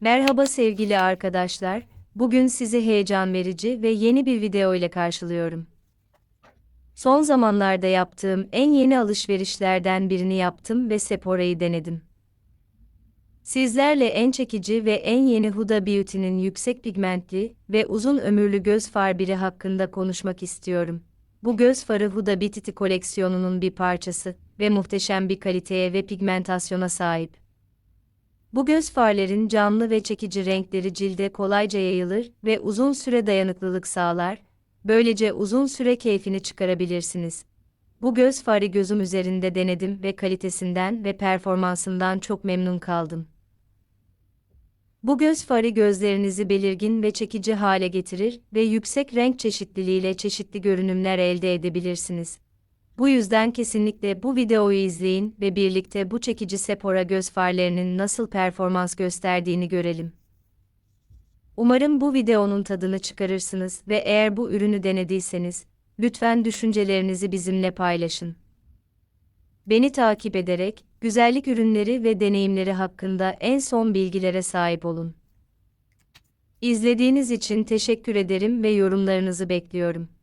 Merhaba sevgili arkadaşlar, bugün sizi heyecan verici ve yeni bir video ile karşılıyorum. Son zamanlarda yaptığım en yeni alışverişlerden birini yaptım ve Sephora'yı denedim. Sizlerle en çekici ve en yeni Huda Beauty'nin yüksek pigmentli ve uzun ömürlü göz far biri hakkında konuşmak istiyorum. Bu göz farı Huda Beauty koleksiyonunun bir parçası ve muhteşem bir kaliteye ve pigmentasyona sahip. Bu göz farların canlı ve çekici renkleri cilde kolayca yayılır ve uzun süre dayanıklılık sağlar, böylece uzun süre keyfini çıkarabilirsiniz. Bu göz farı gözüm üzerinde denedim ve kalitesinden ve performansından çok memnun kaldım. Bu göz farı gözlerinizi belirgin ve çekici hale getirir ve yüksek renk çeşitliliğiyle çeşitli görünümler elde edebilirsiniz. Bu yüzden kesinlikle bu videoyu izleyin ve birlikte bu çekici Sephora göz farlarının nasıl performans gösterdiğini görelim. Umarım bu videonun tadını çıkarırsınız ve eğer bu ürünü denediyseniz, lütfen düşüncelerinizi bizimle paylaşın. Beni takip ederek, güzellik ürünleri ve deneyimleri hakkında en son bilgilere sahip olun. İzlediğiniz için teşekkür ederim ve yorumlarınızı bekliyorum.